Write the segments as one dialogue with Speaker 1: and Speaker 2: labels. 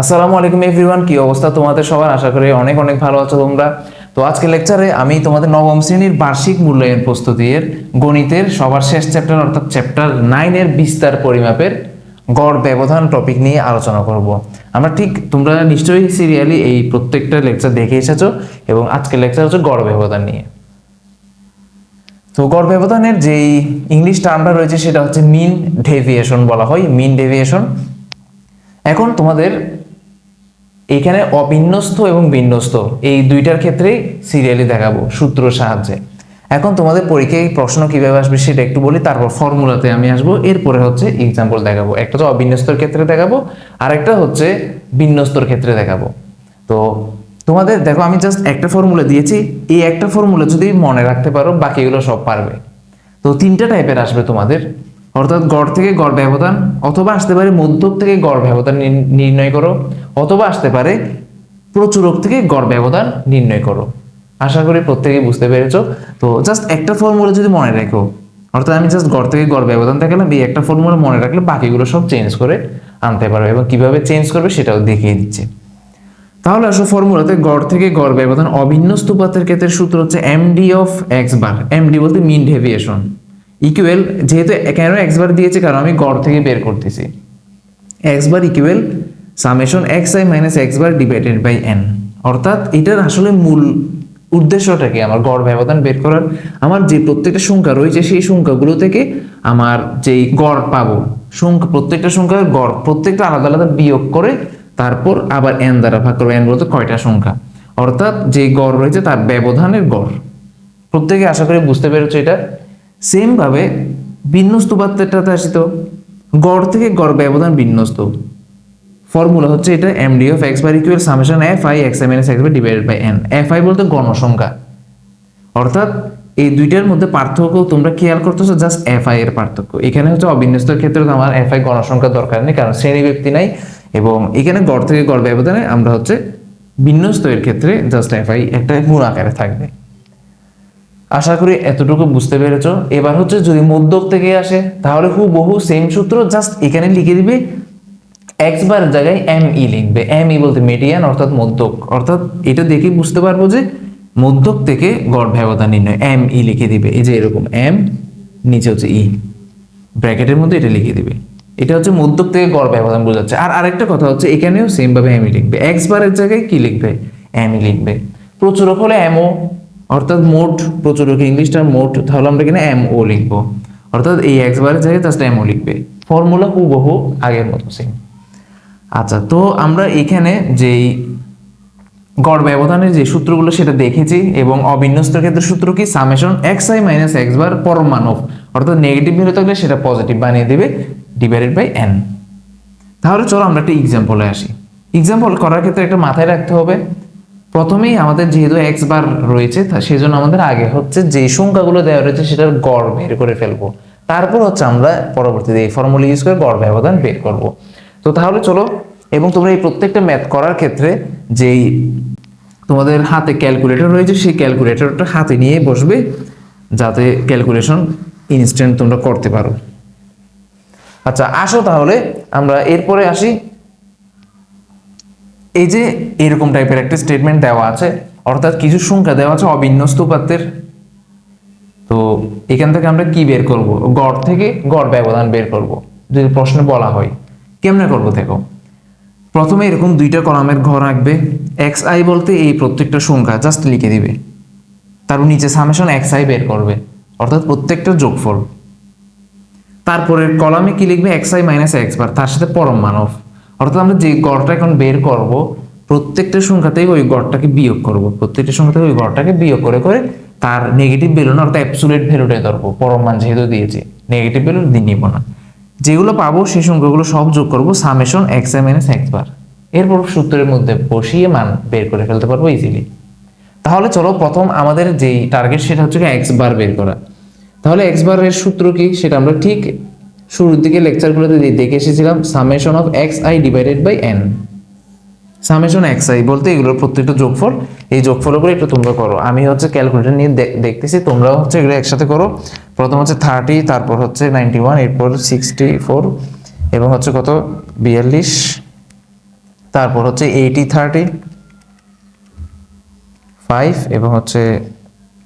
Speaker 1: আসসালামু আলাইকুম এভরিওয়ান, কি অবস্থা তোমাদের সবার? আশা করি অনেক অনেক ভালো আছো তোমরা। তো আজকে লেকচারে আমি তোমাদের নবম শ্রেণির বার্ষিক মূল্যায়ন প্রস্তুতির গণিতের সবার শেষ চ্যাপ্টার অর্থাৎ চ্যাপ্টার নাইনের বিস্তার পরিমাপের গড় ব্যবধান টপিক নিয়ে আলোচনা করব। আমরা ঠিক, তোমরা নিশ্চয়ই সিরিয়ালি এই প্রত্যেকটা লেকচার দেখে এসেছ এবং আজকের লেকচার হচ্ছে গড় ব্যবধান নিয়ে। তো গড় ব্যবধানের যেই ইংলিশ টার্মটা রয়েছে সেটা হচ্ছে মিন ডেভিয়েশন বলা হয় মিন ডেভিয়েশন এখন তোমাদের এখানে অবিন্যস্ত এবং বিন্যস্ত, এই দুইটার ক্ষেত্রেই সিরিয়ালি দেখাবো সূত্র সাহায্যে। এখন তোমাদের পরীক্ষায় প্রশ্ন কীভাবে আসবে সেটা একটু বলি, তারপর ফর্মুলাতে আমি আসব, এরপরে হচ্ছে এক্সাম্পল দেখাবো। একটা তো অবিন্যস্তর ক্ষেত্রে দেখাবো আর একটা হচ্ছে বিন্যস্তর ক্ষেত্রে দেখাবো। তো তোমাদের, দেখো আমি জাস্ট একটা ফর্মুলা দিয়েছি, এই একটা ফর্মুলা যদি মনে রাখতে পারো, বাকিগুলো সব পারবে। তো তিনটা টাইপের আসবে তোমাদের। অর্থাৎ গড় থেকে গড় ব্যবধান অথবা আসতে পারে মধ্যক থেকে গড় ব্যবধান নির্ণয় করো, অথবা আসতে পারে প্রচুরক থেকে গড় ব্যবধান নির্ণয় করো। আশা করি প্রত্যেকেই বুঝতে পেরেছ। তো জাস্ট একটা ফর্মুলা যদি মনে রাখো, অর্থাৎ আমি জাস্ট গড় থেকে গড় ব্যবধান দেখালাম, এই একটা ফর্মুলা মনে রাখলে বাকিগুলো সব চেঞ্জ করে আনতে পারবে এবং কীভাবে চেঞ্জ করবে সেটাও দেখিয়ে দিচ্ছে। তাহলে আসো ফর্মুলাতে গড় থেকে গড় ব্যবধান অভিন্ন স্তূপাতের ক্ষেত্রে সূত্র হচ্ছে MD of x bar MD বলতে মিন ডেভিয়েশন ইকুয়াল যেহেতু কেন এক্স বার দিয়েছে, কারণ আমি গড় থেকে বের করতেছি। X bar equal summation x i minus x bar divided by n অর্থাৎ এটার আসলে মূল উদ্দেশ্যটা কি? আমার গড় ব্যবধান বের করার আমার যে প্রত্যেকটা সংখ্যা রয়েছে, সেই সংখ্যাগুলো থেকে আমার যেই গড় পাবো সংখ্যা প্রত্যেকটা সংখ্যার গড়, প্রত্যেকটা আলাদা আলাদা বিয়োগ করে তারপর আবার এন দ্বারা ভাগ করব। এন বলতে কয়টা সংখ্যা? অর্থাৎ যে গড় রয়েছে, তার ব্যবধানের গড়। প্রত্যেকে আশা করি বুঝতে পেরেছ এটা। সেম ভাবে বিন্যস্ত পাত্রটাতে আসি তো গড় থেকে গড় ব্যবধান বিন্যস্ত। ফর্মুলা হচ্ছে এটা MD of x bar equal summation f i x m x bar divided by n f i বলতে গণসংখ্যা অর্থাৎ এই দুইটার মধ্যে পার্থক্য তোমরা খেয়াল করতেছো জাস্ট এফ আই এর পার্থক্য। এখানে হচ্ছে অবিন্যস্তর ক্ষেত্রে আমার এফ আই গণসংখ্যার দরকার নেই, কারণ শ্রেণি ব্যক্তি নাই, এবং এখানে গড় থেকে গড় ব্যবধানে আমরা হচ্ছে বিন্যস্ত এর ক্ষেত্রে জাস্ট এফ আই একটা গুণ আকারে থাকবে। আশা করি এতটুকু বুঝতে পেরেছ। এবার হচ্ছে যদি মধ্যক থেকে আসে, তাহলে হুবহু সেম সূত্র জাস্ট এখানে লিখে দিবে এক্স বার জায়গায় এম ই লিখবে। এম ই বলতে মেডিয়ান অর্থাৎ মধ্যক। অর্থাৎ এটা দেখে বুঝতে পারব যে মধ্যক থেকে গড় ব্যবধান নির্ণয়। এম ই লিখে দিবে। এই যে এরকম এম নিচে হচ্ছে ই ব্র্যাকেটের মধ্যে এটা লিখে দিবে। এটা হচ্ছে মধ্যক থেকে গড় ব্যবধান বোঝাচ্ছে। আর আরেকটা কথা হচ্ছে, এখানেও সেম ভাবে এমই লিখবে। এক্স বারের জায়গায় কি লিখবে? এমই লিখবে। প্রচুরক হলে এমও অর্থাৎ মোট প্রচুরক ইংলিশটার মোট তাহলে আমরা এখানে এম ও লিখব। অর্থাৎ এই এক্স বারের জায়গায় জাস্ট এমও লিখবে। ফর্মুলা হুবহু আগের মতো সেম আচ্ছা তো আমরা এখানে যেই গড় ব্যবধানের যে সূত্রগুলো সেটা দেখেছি এবং অবিন্যস্ত ক্ষেত্রে সূত্র কি? Summation x i minus x bar পরমাণব অর্থাৎ নেগেটিভ ভ্যালু থাকলে সেটা পজিটিভ বানিয়ে দেবে ডিভাইডেড বাই এন তাহলে চলো আমরা একটা এক্সাম্পলে আসি। এক্সাম্পল করার ক্ষেত্রে একটা মাথায় রাখতে হবে। প্রথমেই আমাদের যেহেতু এক্স বার রয়েছে সেই জন্য আমাদের আগে হচ্ছে যে সংখ্যাগুলো দেওয়া রয়েছে সেটার গড় বের করে ফেলব। তারপর হচ্ছে আমরা পরবর্তীতে এই ফর্মুলা ইউজ করে গড় ব্যবধান বের করব। তো তাহলে চলো, এবং তোমরা এই প্রত্যেকটা ম্যাথ করার ক্ষেত্রে যেই তোমাদের হাতে ক্যালকুলেটর রয়েছে, সেই ক্যালকুলেটরটা হাতে নিয়ে বসবে, যাতে ক্যালকুলেশন ইনস্ট্যান্ট তোমরা করতে পারো। আচ্ছা আসো তাহলে, আমরা এরপরে আসি এই যে এরকম টাইপের একটা স্টেটমেন্ট দেওয়া আছে, অর্থাৎ কিছু সংখ্যা দেওয়া আছে অবিন্যস্ত উপাত্তের। তো এখান থেকে আমরা কি বের করব? গড় থেকে গড় ব্যবধান বের করব, যদি প্রশ্নে বলা হয়। কেমনে করব দেখো? প্রথমে এরকম দুইটা কলামের ঘর আঁকবে। এক্স আই বলতে এই প্রত্যেকটা সংখ্যা জাস্ট লিখে দিবে। তারপর নিচে সামেশন এক্স আই বের করবে, অর্থাৎ প্রত্যেকটা যোগফল। তারপরে কলামে কি লিখবে? X i minus x bar তার সাথে পরম মানব অর্থাৎ আমরা যে গড়টা এখন বের করব, প্রত্যেকটা সংখ্যাতেই ওই গড়টাকে বিয়োগ করব। প্রত্যেকটা সংখ্যা থেকে ওই গড়টাকে বিয়োগ করে করে তার নেগেটিভ ভ্যালু না, অর্থাৎ অ্যাবসুলেট ভ্যালুটাই ধরবো। পরম মান যেহেতু দিয়েছি নেগেটিভ ভ্যালু নিব না। যেগুলো পাবো সেই সংখ্যাগুলো সব যোগ করব summation x i minus x bar এরপর সূত্রের মধ্যে বসিয়ে মান বের করে ফেলতে পারব ইজিলি তাহলে চলো প্রথম আমাদের যেই টার্গেট সেটা হচ্ছে এক্স বার বের করা। তাহলে এক্স বারের সূত্র কি? সেটা আমরা ঠিক শুরুর দিকে লেকচারগুলোতে দেখে এসেছিলাম summation of x i divided by n summation x i বলতে এগুলোর প্রত্যেকটা যোগফল, এই যোগফলগুলো একটু তোমরা করো। আমি হচ্ছে ক্যালকুলেটর নিয়ে দেখ- দেখতেছি, তোমরাও হচ্ছে এগুলো একসাথে করো। প্রথম হচ্ছে থার্টি তারপর হচ্ছে নাইনটি ওয়ান এরপর সিক্সটি ফোর এবং হচ্ছে কত? বিয়াল্লিশ। তারপর হচ্ছে এইটি থার্টি ফাইভ এবং হচ্ছে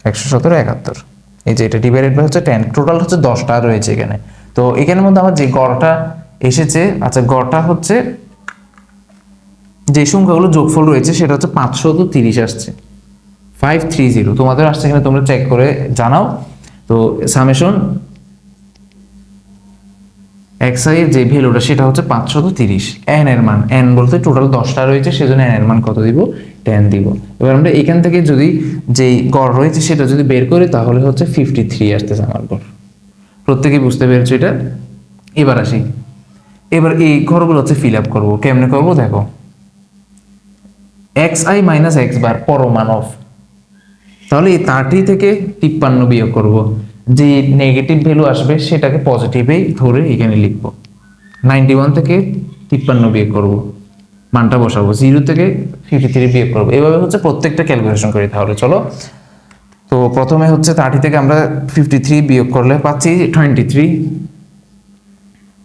Speaker 1: একশো সতেরো, একাত্তর। এই যে এটা ডিভাইডেড বাই হচ্ছে টেন টোটাল হচ্ছে দশটা রয়েছে এখানে। তো এখানের মধ্যে আমার যে গড়টা এসেছে আচ্ছা গড়টা হচ্ছে যে সংখ্যাগুলো যোগফল রয়েছে সেটা হচ্ছে পাঁচশো তো তিরিশ আসছে। ফাইভ থ্রি জিরো তোমাদের আসছে এখানে তোমরা চেক করে জানাও। তো সামেশন এক্স আই এর যে ভ্যালুটা সেটা হচ্ছে পাঁচশত তিরিশ। এন এর মান এন বলতে টোটাল দশটা রয়েছে, সেজন্য এন এর মান কত দিব? টেন দিব। এবার আমরা এখান থেকে যদি যেই গড় রয়েছে সেটা যদি বের করি, তাহলে হচ্ছে ফিফটি থ্রি আসতেছে আমার গড়। প্রত্যেকেই বুঝতে পেরেছ এটা? এবার আসি। এবার এই ঘরগুলো হচ্ছে ফিল আপ করব। কেমনে করব? দেখো। X i minus x bar পরমান of তাহলে এই থার্টি থেকে তিপ্পান্ন বিয়োগ করব। যে নেগেটিভ ভ্যালু আসবে, সেটাকে পজিটিভেই ধরে এখানে লিখব। নাইনটি ওয়ান থেকে তিপ্পান্ন বিয়োগ করব। মানটা বসাবো। জিরো থেকে ফিফটি থ্রি বিয়োগ করব। এভাবে হচ্ছে প্রত্যেকটা ক্যালকুলেশন করি। তাহলে চলো তো প্রথমে হচ্ছে থার্টি থেকে আমরা ফিফটি থ্রি বিয়োগ করলে পাচ্ছি টোয়েন্টি থ্রি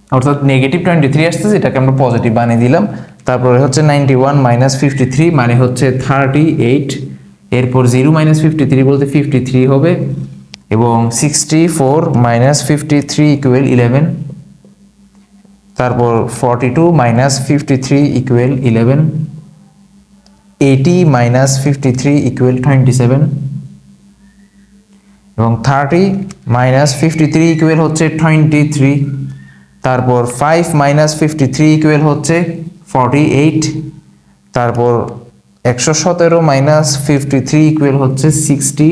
Speaker 1: অর্থাৎ নেগেটিভ টোয়েন্টি থ্রি আসতেছে এটাকে আমরা পজিটিভ বানিয়ে দিলাম। তারপরে হচ্ছে ninety one minus fifty three মানে হচ্ছে থার্টি এইট এরপর জিরো মাইনাস ফিফটি থ্রি বলতে ফিফটি থ্রি হবে এবং sixty four minus fifty three equal eleven তারপর forty two minus fifty three equal eleven eighty minus fifty three equal twenty seven এবং thirty minus fifty three equal হচ্ছে twenty three তারপর five minus fifty three equal হচ্ছে forty eight তারপর একশো সতেরো minus fifty three equal হচ্ছে sixty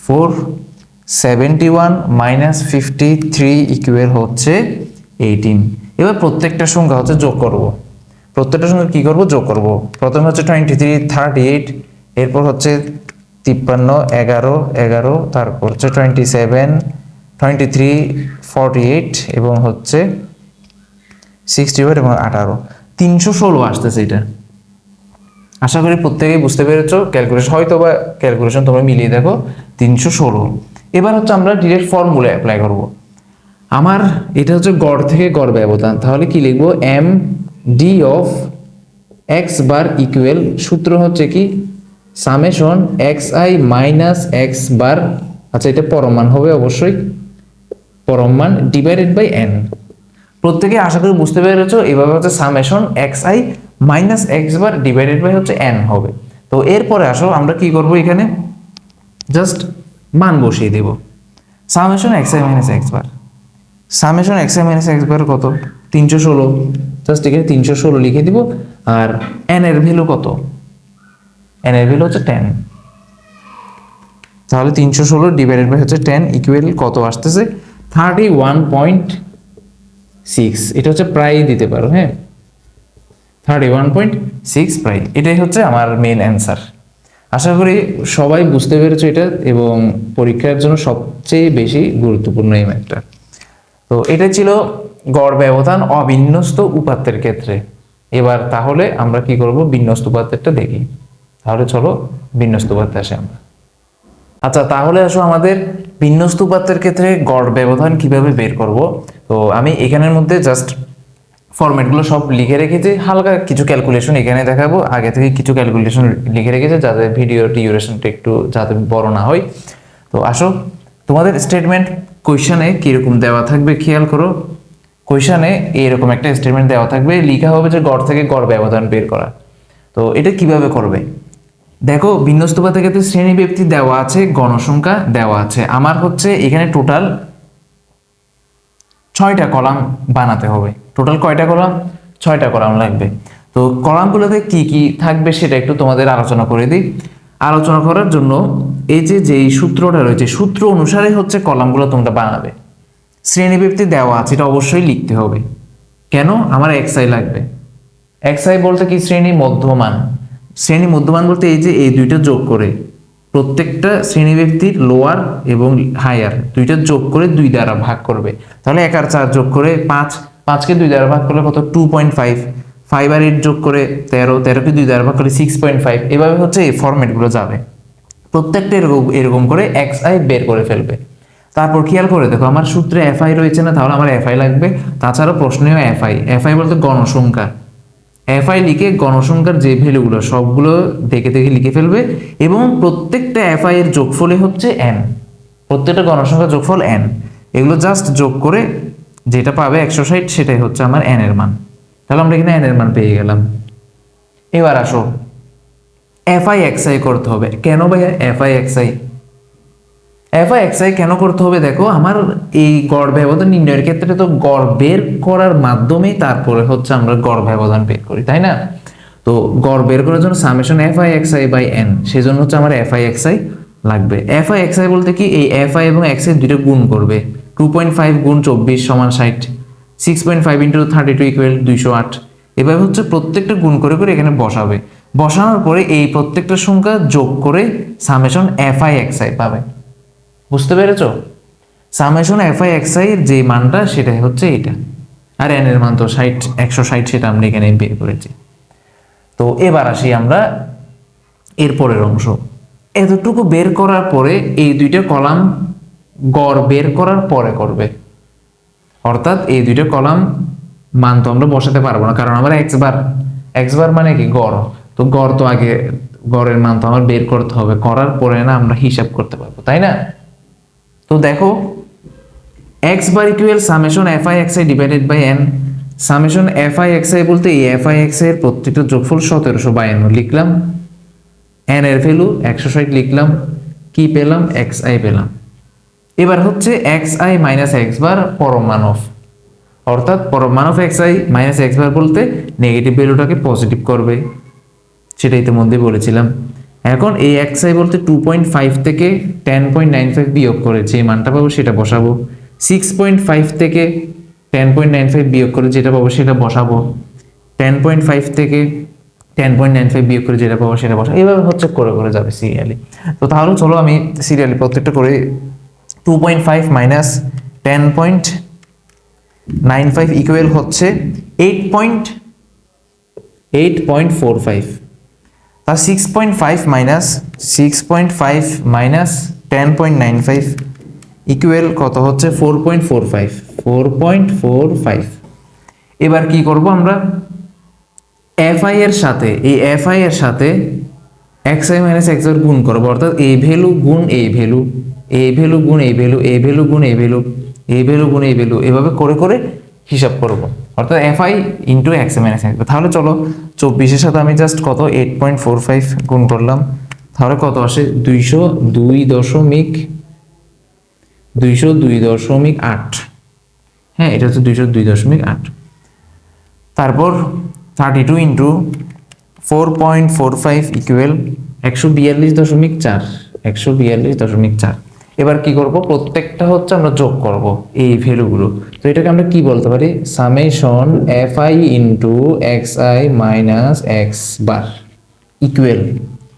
Speaker 1: four seventy one minus fifty three equal হচ্ছে eighteen এবার প্রত্যেকটা সংখ্যা হচ্ছে যোগ করব। প্রত্যেকটা সংখ্যা কী করব? যোগ করব। প্রথমে হচ্ছে টোয়েন্টি থ্রি থার্টি এইট এরপর হচ্ছে তিপ্পান্ন, এগারো এগারো, তারপর হচ্ছে twenty seven twenty three forty eight এবং হচ্ছে সিক্সটি ফোর এবং আঠারো। তিনশো ষোলো আসতেছে এটা। আশা করি প্রত্যেকেই বুঝতে পেরেছ। ক্যালকুলেশন হয়তো বা ক্যালকুলেশন তোমরা মিলিয়ে দেখো। তিনশো ষোলো। এবার হচ্ছে আমরা ডিরেক্ট ফর্মুলা অ্যাপ্লাই করব। আমার এটা হচ্ছে গড় থেকে গড় ব্যবধান। তাহলে কি লিখব? M D of x bar equal সূত্র হচ্ছে কি? Summation x i minus x bar. আচ্ছা এটা পরমান হবে অবশ্যই। পরমান ডিভাইডেড বাই এন প্রত্যেকে আশা করি বুঝতে পেরেছ, এভাবে হচ্ছে summation x i minus x bar divided by হচ্ছে এন হবে। তো এরপরে আসো, আমরা কি করব এখানে? জাস্ট মান বসিয়ে দেব। Summation x i minus x bar. Summation x i minus x bar কত? তিনশো ষোলো। জাস্ট এখানে তিনশো ষোলো লিখে দিব। আর এন এর ভ্যালু কত? এন এর ভ্যালু হচ্ছে টেন তাহলে তিনশো ষোলো ডিভাইডেড বাই হচ্ছে টেন ইকুয়াল কত আসতেছে? থার্টি ওয়ান পয়েন্ট সিক্স এটা হচ্ছে প্রায় দিতে পারো হ্যাঁ? থার্টি ওয়ান পয়েন্ট সিক্স প্রায় এটাই হচ্ছে আমার মেন অ্যান্সার আশা করি সবাই বুঝতে পেরেছ এটা এবং পরীক্ষার জন্য সবচেয়ে বেশি গুরুত্বপূর্ণ এই ম্যাথটা তো এটা ছিল গড় ব্যবধান অবিন্যস্ত উপাত্তের ক্ষেত্রে। এবার তাহলে আমরা কি করব? বিন্যস্ত উপাত্তেরটা দেখি। তাহলে চলো বিন্যস্ত উপাত্তে আসে আমরা। আচ্ছা তাহলে আসো আমাদের বিন্যস্ত উপাত্তের ক্ষেত্রে গড় ব্যবধান কীভাবে বের করব? তো আমি এখানের মধ্যে জাস্ট ফরম্যাটগুলো সব লিখে রেখেছি, হালকা কিছু ক্যালকুলেশন এখানে দেখাবো। আগে থেকে কিছু ক্যালকুলেশন লিখে রেখেছি যাতে ভিডিও ডিউরেশনটা একটু যাতে বড় না হয়। তো আসো, তোমাদের স্টেটমেন্ট কোয়েশনে কীরকম দেওয়া থাকবে খেয়াল করো। কোয়েশনে এরকম একটা স্টেটমেন্ট দেওয়া থাকবে, লিখা হবে যে গড় থেকে গড় ব্যবধান বের করা। তো এটা কীভাবে করবে? দেখো বিন্যস্তপাতের ক্ষেত্রে শ্রেণি ব্যক্তি দেওয়া আছে, গণসংখ্যা দেওয়া আছে। আমার হচ্ছে এখানে টোটাল ছয়টা কলাম বানাতে হবে। টোটাল কয়টা কলাম? ছয়টা কলাম লাগবে। তো কলামগুলোতে কি কি থাকবে সেটা একটু তোমাদের আলোচনা করে দিই। আলোচনা করার জন্য এই যে, যেই সূত্রটা রয়েছে, সূত্র অনুসারে হচ্ছে কলামগুলো তোমরা বানাবে। শ্রেণি ব্যক্তি দেওয়া আছে, এটা অবশ্যই লিখতে হবে। কেন? আমার এক্সআই লাগবে। এক্সআই বলতে কি শ্রেণি, মধ্যমান? শ্রেণি মধ্যমান বলতে এই যে এই দুইটা যোগ করে, প্রত্যেকটা শ্রেণি ব্যক্তির লোয়ার এবং হায়ার দুইটা যোগ করে দুই দ্বারা ভাগ করবে। তাহলে এক আর চার যোগ করে পাঁচ, পাঁচকে দুই দ্বারা ভাগ করলে কত? টু পয়েন্ট ফাইভ ফাইভ আর এইট যোগ করে তেরো, তেরোকে দুই দ্বারা ভাগ করে সিক্স পয়েন্ট ফাইভ এভাবে হচ্ছে এই ফরম্যাটগুলো যাবে। প্রত্যেকটা এরকম এরকম করে এক্স আই বের করে ফেলবে। তারপর খেয়াল করে দেখো, আমার সূত্রে এফআই রয়েছে না, তাহলে আমার এফআই লাগবে। তাছাড়া প্রশ্নেও এফআই এফআই বলতে গণসংখ্যা। এফ আই লিখে গণসংখ্যার যে ভ্যালুগুলো সবগুলো দেখে দেখে লিখে ফেলবে এবং প্রত্যেকটা এফ আই এর যোগফলে হচ্ছে এন প্রত্যেকটা গণসংখ্যার যোগফল এন এগুলো জাস্ট যোগ করে যেটা পাবে একশো ষাট, সেটাই হচ্ছে আমার এন এর মান। তাহলে আমরা এখানে এন এর মান পেয়ে গেলাম। এবার আসো। এফ আই এক্স আই করতে হবে। কেন ভাইয়া? F i x i f i x i কেন করতে হবে? দেখো, আমার এই গড় ব্যবধান নির্ণয়ের ক্ষেত্রে তো গড় বের করার মাধ্যমেই তারপরে হচ্ছে আমরা গড় ব্যবধান বের করি, তাই না? তো গড় বের করার জন্য summation f i x i by n সেই জন্য হচ্ছে আমার এফ আই এক্স আই লাগবে। এফ আই এক্স আই বলতে কি? এই এফ আই এবং এক্স আই দুটো গুণ করবে। টু পয়েন্ট ফাইভ গুণ চব্বিশ সমান ষাট six point five into thirty two equal দুইশো আট। এভাবে হচ্ছে প্রত্যেকটা গুণ করে করে এখানে বসাবে। বসানোর পরে এই প্রত্যেকটা সংখ্যা যোগ করে summation f i x i পাবে। বুঝতে পেরেছ? Summation f i x i এর যে মানটা, সেটাই হচ্ছে এটা। আর এন এর মান তো ষাট, একশো ষাট সেটা আমরা এখানে বের করেছি। তো এবার আসি আমরা এর পরের অংশ। এতটুকু বের করার পরে এই দুইটা কলাম গড় বের করার পরে করবে। অর্থাৎ এই দুইটা কলাম মান তো আমরা বসাতে পারব না, কারণ আমরা এক্স বার এক্স বার মানে কি? গড়। তো গড় তো আগে, গড়ের মান তো আমার বের করতে হবে। করার পরে না আমরা হিসাব করতে পারব, তাই না? তো দেখো x bar equal summation f i x i divided by n summation f i x i বলতে এই এফ আই এক্সের প্রত্যেকটা যোগফল সতেরোশো বায়ান্ন লিখলাম। এন এর ভ্যালু একশো ষাট লিখলাম। কি পেলাম? এক্স আই পেলাম। এবার হচ্ছে x i minus x bar পরমাণব অর্থাৎ পরমাণব x i minus x bar বলতে নেগেটিভ ভ্যালুটাকে পজিটিভ করবে। সেটা ইতিমধ্যে বলেছিলাম। এখন এই এক্স আই বলতে টু পয়েন্ট ফাইভ থেকে টেন পয়েন্ট নাইন ফাইভ বিয়োগ করে যে মানটা পাবো সেটা বসাবো। সিক্স পয়েন্ট ফাইভ থেকে টেন পয়েন্ট নাইন ফাইভ বিয়োগ করে যেটা পাবো সেটা বসাবো। টেন পয়েন্ট ফাইভ থেকে টেন পয়েন্ট নাইন ফাইভ বিয়োগ করে যেটা পাবো সেটা বসাবো। এইভাবে হচ্ছে করে করে যাবে সিরিয়ালি তো তাহলে চলো আমি সিরিয়ালি প্রত্যেকটা করে two point five minus ten point nine five equal হচ্ছে eight point eight point four five তার six point five minus six point five minus ten point nine five equal কত হচ্ছে? Four point four five four point four five এবার কি করব আমরা? FI এর সাথে, এই এফআই এর সাথে এক্স আই মাইনাস এক্সের গুণ করব। অর্থাৎ এই ভ্যালু গুণ এই ভ্যালু এই ভ্যালু গুণ এই ভ্যালু এই ভ্যালু গুণ এই ভ্যালু এই ভ্যালু গুণ এই ভ্যালু, এভাবে করে করে হিসাব করব। অর্থাৎ f i into x minus x তাহলে চলো চব্বিশের সাথে আমি জাস্ট কত? এইট পয়েন্ট ফোর ফাইভ গুণ করলাম। তাহলে কত আসে? দুইশো দুই দশমিক দুইশো দুই দশমিক আট। হ্যাঁ এটা হচ্ছে দুইশো দুই দশমিক আট। তারপর thirty two into four point four five equal একশো বিয়াল্লিশ দশমিক চার। একশো বিয়াল্লিশ দশমিক চার। এবার কি করব? প্রত্যেকটা হচ্ছে আমরা যোগ করব এই ভ্যালুগুলো। তো এটাকে আমরা কি বলতে পারি? Summation f i into x i minus x bar equal.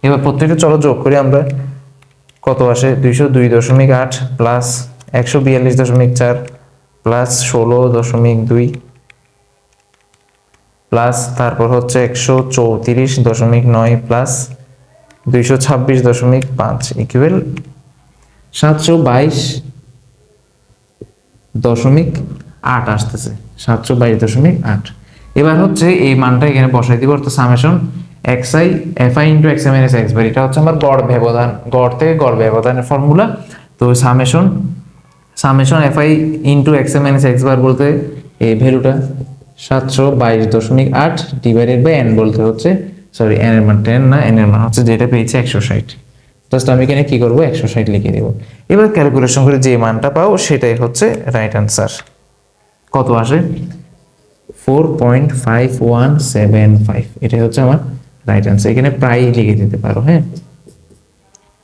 Speaker 1: এবার প্রত্যেকটা চলো যোগ করি আমরা। কত আসে? দুইশো দুই দশমিক আট প্লাস একশো বিয়াল্লিশ দশমিক চার প্লাস ষোলো দশমিক দুই প্লাস তারপর হচ্ছে একশো চৌত্রিশ দশমিক নয় প্লাস দুইশো ছাব্বিশ দশমিক পাঁচ ইকুয়াল সাতশো বাইশ দশমিক আট আসতেছে, সাতশো বাইশ দশমিক আট। এবার হচ্ছে এই মানটা এখানে বসাই দিব, অর্থাৎ summation x i f i into x i minus x by এটা হচ্ছে আমার গড় ব্যবধান, গড় থেকে গড় ব্যবধানের ফর্মুলা তো summation summation f i into x i minus x bar বলতে এই ভ্যালুটা সাতশো বাইশ দশমিক আট ডিভাইডেড বাই এন বলতে হচ্ছে সরি এন এর মান টেন না এন এর মান হচ্ছে যেটা পেয়েছে একশো ষাট। জাস্ট আমি এখানে কি করব? একশো ষাট লিখে দেবো। এবার ক্যালকুলেশন করে যে মানটা পাও, সেটাই হচ্ছে রাইট আনসার কত আসে? Four point five one seven five এটাই হচ্ছে আমার রাইট আনসার এখানে প্রায় লিখে দিতে পারো হ্যাঁ?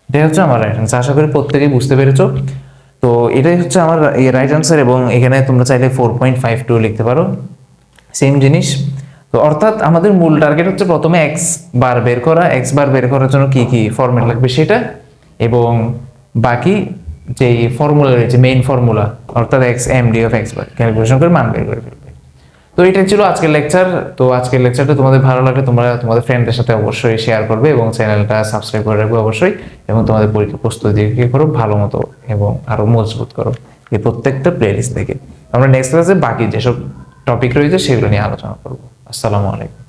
Speaker 1: এটাই হচ্ছে আমার রাইট আনসার আশা করি প্রত্যেকেই বুঝতে পেরেছ। তো এটাই হচ্ছে আমার রাইট আনসার এবং এখানে তোমরা চাইলে ফোর পয়েন্ট ফাইভ টু লিখতে পারো। সেম জিনিস। তো অর্থাৎ আমাদের মূল টার্গেট হচ্ছে প্রথমে এক্স বার বের করা এক্স বার বের করার জন্য কি কি ফর্মেট লাগবে সেটা, এবং বাকি যে ফর্মুলা রয়েছে মেইন ফর্মুলা অর্থাৎ X M D of X bar calculation করে মান বের করে ফেলবে। তো এটাই ছিল আজকের লেকচার তো আজকের লেকচারটা তোমাদের ভালো লাগলে তোমরা তোমাদের ফ্রেন্ডদের সাথে অবশ্যই শেয়ার করবে, এবং চ্যানেলটা সাবস্ক্রাইব করে রাখবে অবশ্যই, এবং তোমাদের পরীক্ষা প্রস্তুতি করো, ভালো মতো এবং আরও মজবুত করো এই প্রত্যেকটা প্লেলিস্ট থেকে আমরা নেক্সট ক্লাসে বাকি যেসব টপিক রয়েছে, সেগুলো নিয়ে আলোচনা করব। আসসালামু আলাইকুম।